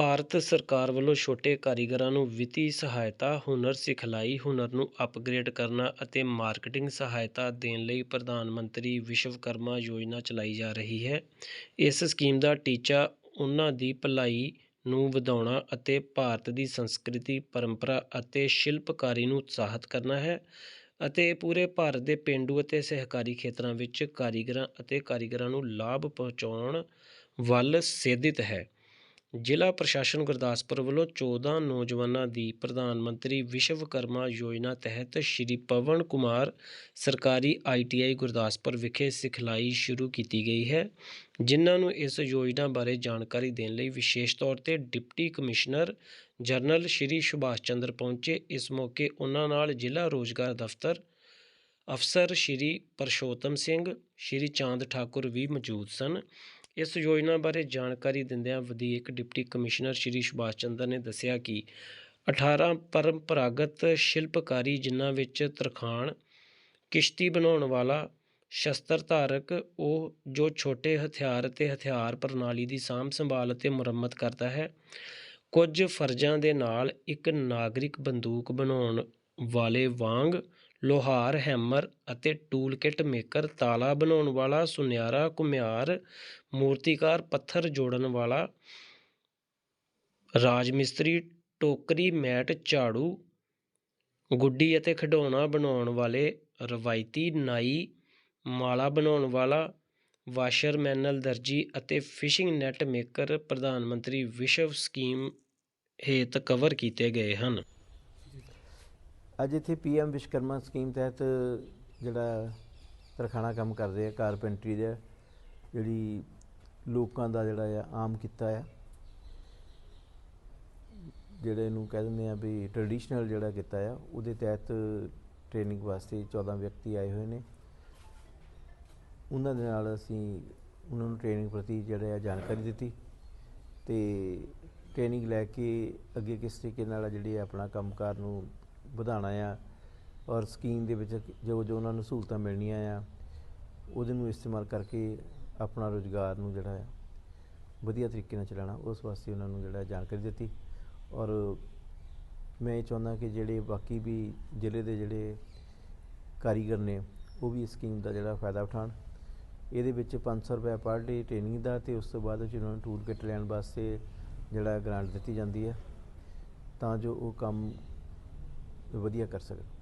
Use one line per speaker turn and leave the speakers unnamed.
ਭਾਰਤ ਸਰਕਾਰ ਵੱਲੋਂ ਛੋਟੇ ਕਾਰੀਗਰਾਂ ਨੂੰ ਵਿੱਤੀ ਸਹਾਇਤਾ, ਹੁਨਰ ਸਿਖਲਾਈ, ਹੁਨਰ ਨੂੰ ਅਪਗ੍ਰੇਡ ਕਰਨਾ ਅਤੇ ਮਾਰਕੀਟਿੰਗ ਸਹਾਇਤਾ ਦੇਣ ਲਈ ਪ੍ਰਧਾਨ ਮੰਤਰੀ ਵਿਸ਼ਵਕਰਮਾ ਯੋਜਨਾ ਚਲਾਈ ਜਾ ਰਹੀ ਹੈ। ਇਸ ਸਕੀਮ ਦਾ ਟੀਚਾ ਉਨ੍ਹਾਂ ਦੀ ਭਲਾਈ ਨੂੰ ਵਧਾਉਣਾ ਅਤੇ ਭਾਰਤ ਦੀ ਸੰਸਕ੍ਰਿਤੀ, ਪਰੰਪਰਾ ਅਤੇ ਸ਼ਿਲਪਕਾਰੀ ਨੂੰ ਉਤਸ਼ਾਹਤ ਕਰਨਾ ਹੈ ਅਤੇ ਪੂਰੇ ਭਾਰਤ ਦੇ ਪੇਂਡੂ ਅਤੇ ਸਹਿਕਾਰੀ ਖੇਤਰਾਂ ਵਿੱਚ ਕਾਰੀਗਰਾਂ ਅਤੇ ਕਾਰੀਗਰਾਂ ਨੂੰ ਲਾਭ ਪਹੁੰਚਾਉਣ ਵੱਲ ਸੇਧਿਤ ਹੈ। ਜ਼ਿਲ੍ਹਾ ਪ੍ਰਸ਼ਾਸਨ ਗੁਰਦਾਸਪੁਰ ਵੱਲੋਂ 14 ਨੌਜਵਾਨਾਂ ਦੀ ਪ੍ਰਧਾਨ ਮੰਤਰੀ ਵਿਸ਼ਵਕਰਮਾ ਯੋਜਨਾ ਤਹਿਤ ਸ਼੍ਰੀ ਪਵਨ ਕੁਮਾਰ ਸਰਕਾਰੀ ਆਈਟੀਆਈ ਗੁਰਦਾਸਪੁਰ ਵਿਖੇ ਸਿਖਲਾਈ ਸ਼ੁਰੂ ਕੀਤੀ ਗਈ ਹੈ, ਜਿਨ੍ਹਾਂ ਨੂੰ ਇਸ ਯੋਜਨਾ ਬਾਰੇ ਜਾਣਕਾਰੀ ਦੇਣ ਲਈ ਵਿਸ਼ੇਸ਼ ਤੌਰ ਤੇ deputy commissioner general Shri Subhash Chander ਪਹੁੰਚੇ। ਇਸ ਮੌਕੇ ਉਹਨਾਂ ਨਾਲ ਜ਼ਿਲ੍ਹਾ ਰੋਜ਼ਗਾਰ ਦਫ਼ਤਰ ਅਫਸਰ ਸ਼੍ਰੀ ਪਰਸ਼ੋਤਮ ਸਿੰਘ, ਸ਼੍ਰੀ ਚਾਂਦ ਠਾਕੁਰ ਵੀ ਮੌਜੂਦ ਸਨ। ਇਸ ਯੋਜਨਾ ਬਾਰੇ ਜਾਣਕਾਰੀ ਦਿੰਦਿਆਂ ਵਧੀਕ ਡਿਪਟੀ ਕਮਿਸ਼ਨਰ ਸ਼੍ਰੀ ਸੁਭਾਸ਼ ਚੰਦਰ ਨੇ ਦੱਸਿਆ ਕਿ 18 ਪਰੰਪਰਾਗਤ ਸ਼ਿਲਪਕਾਰੀ ਜਿਨ੍ਹਾਂ ਵਿੱਚ ਤਰਖਾਣ, ਕਿਸ਼ਤੀ ਬਣਾਉਣ ਵਾਲਾ ਸ਼ਸਤਰ ਧਾਰਕ ਉਹ ਜੋ ਛੋਟੇ ਹਥਿਆਰ ਅਤੇ ਹਥਿਆਰ ਪ੍ਰਣਾਲੀ ਦੀ ਸਾਂਭ ਸੰਭਾਲ ਅਤੇ ਮੁਰੰਮਤ ਕਰਦਾ ਹੈ, ਕੁਝ ਫਰਜ਼ਾਂ ਦੇ ਨਾਲ ਇੱਕ ਨਾਗਰਿਕ ਬੰਦੂਕ ਬਣਾਉਣ ਵਾਲੇ ਵਾਂਗ ਲੁਹਾਰ, ਹੈਮਰ ਅਤੇ ਟੂਲ ਕਿਟ ਮੇਕਰ, ਤਾਲਾ ਬਣਾਉਣ ਵਾਲਾ, ਸੁਨਿਆਰਾ, ਘੁਮਿਆਰ, ਮੂਰਤੀਕਾਰ, ਪੱਥਰ ਜੋੜਨ ਵਾਲਾ ਰਾਜ ਮਿਸਤਰੀ ਟੋਕਰੀ, ਮੈਟ, ਝਾੜੂ, ਗੁੱਡੀ ਅਤੇ ਖਿਡੌਣਾ ਬਣਾਉਣ ਵਾਲੇ, ਰਵਾਇਤੀ ਨਾਈ, ਮਾਲਾ ਬਣਾਉਣ ਵਾਲਾ ਵਾਸ਼ਰਮੈਨਲ ਦਰਜੀ ਅਤੇ ਫਿਸ਼ਿੰਗ ਨੈੱਟ ਮੇਕਰ ਪ੍ਰਧਾਨ ਮੰਤਰੀ ਵਿਸ਼ਵ ਸਕੀਮ ਹੇਤ ਕਵਰ ਕੀਤੇ ਗਏ ਹਨ।
ਅੱਜ ਇੱਥੇ ਪੀਐਮ ਵਿਸ਼ਵਕਰਮਾ ਸਕੀਮ ਤਹਿਤ ਜਿਹੜਾ ਤਰਖਾਣਾ ਕੰਮ ਕਰਦੇ ਆ, ਕਾਰਪੈਂਟਰੀ ਦਾ, ਜਿਹੜੀ ਲੋਕਾਂ ਦਾ ਜਿਹੜਾ ਆ, ਆਮ ਕੀਤਾ ਆ। ਜਿਹੜੇ ਨੂੰ ਕਹਿ ਦਿੰਦੇ ਆ ਵੀ ਟ੍ਰੈਡੀਸ਼ਨਲ ਜਿਹੜਾ ਕੀਤਾ ਆ, ਉਹਦੇ ਤਹਿਤ ਟ੍ਰੇਨਿੰਗ ਵਾਸਤੇ 14 ਵਿਅਕਤੀ ਆਏ ਹੋਏ ਨੇ। ਉਹਨਾਂ ਦੇ ਨਾਲ ਅਸੀਂ ਉਹਨਾਂ ਨੂੰ ਟ੍ਰੇਨਿੰਗ ਪ੍ਰਤੀ ਜਿਹੜਾ ਆ ਜਾਣਕਾਰੀ ਦਿੱਤੀ ਤੇ ਟ੍ਰੇਨਿੰਗ ਲੈ ਕੇ ਅੱਗੇ ਕਿਸ ਤਰੀਕੇ ਨਾਲ ਜਿਹੜੀ ਆ ਆਪਣਾ ਕੰਮਕਾਰ ਨੂੰ ਵਧਾਉਣਾ ਆ ਔਰ ਸਕੀਮ ਦੇ ਵਿੱਚ ਜੋ ਜੋ ਉਹਨਾਂ ਨੂੰ ਸਹੂਲਤਾਂ ਮਿਲਣੀਆਂ ਆ, ਉਹਦੇ ਨੂੰ ਇਸਤੇਮਾਲ ਕਰਕੇ ਆਪਣਾ ਰੋਜ਼ਗਾਰ ਨੂੰ ਜਿਹੜਾ ਆ ਵਧੀਆ ਤਰੀਕੇ ਨਾਲ ਚਲਾਉਣਾ, ਉਸ ਵਾਸਤੇ ਉਹਨਾਂ ਨੂੰ ਜਿਹੜਾ ਜਾਣਕਾਰੀ ਦਿੱਤੀ। ਔਰ ਮੈਂ ਇਹ ਚਾਹੁੰਦਾ ਕਿ ਜਿਹੜੇ ਬਾਕੀ ਵੀ ਜ਼ਿਲ੍ਹੇ ਦੇ ਜਿਹੜੇ ਕਾਰੀਗਰ ਨੇ, ਉਹ ਵੀ ਇਸ ਸਕੀਮ ਦਾ ਜਿਹੜਾ ਫਾਇਦਾ ਉਠਾਉਣ। ਇਹਦੇ ਵਿੱਚ 500 ਰੁਪਏ ਪਰ ਡੇ ਟ੍ਰੇਨਿੰਗ ਦਾ ਤੇ ਉਸ ਤੋਂ ਬਾਅਦ ਵਿੱਚ ਉਹਨਾਂ ਨੂੰ ਟੂਲ ਕਿੱਟ ਲੈਣ ਵਾਸਤੇ ਜਿਹੜਾ ਗ੍ਰਾਂਟ ਦਿੱਤੀ ਜਾਂਦੀ ਹੈ। ਤਾਂ ਜੋ ਉਹ ਕੰਮ ਵਧੀਆ ਕਰ ਸਕਣ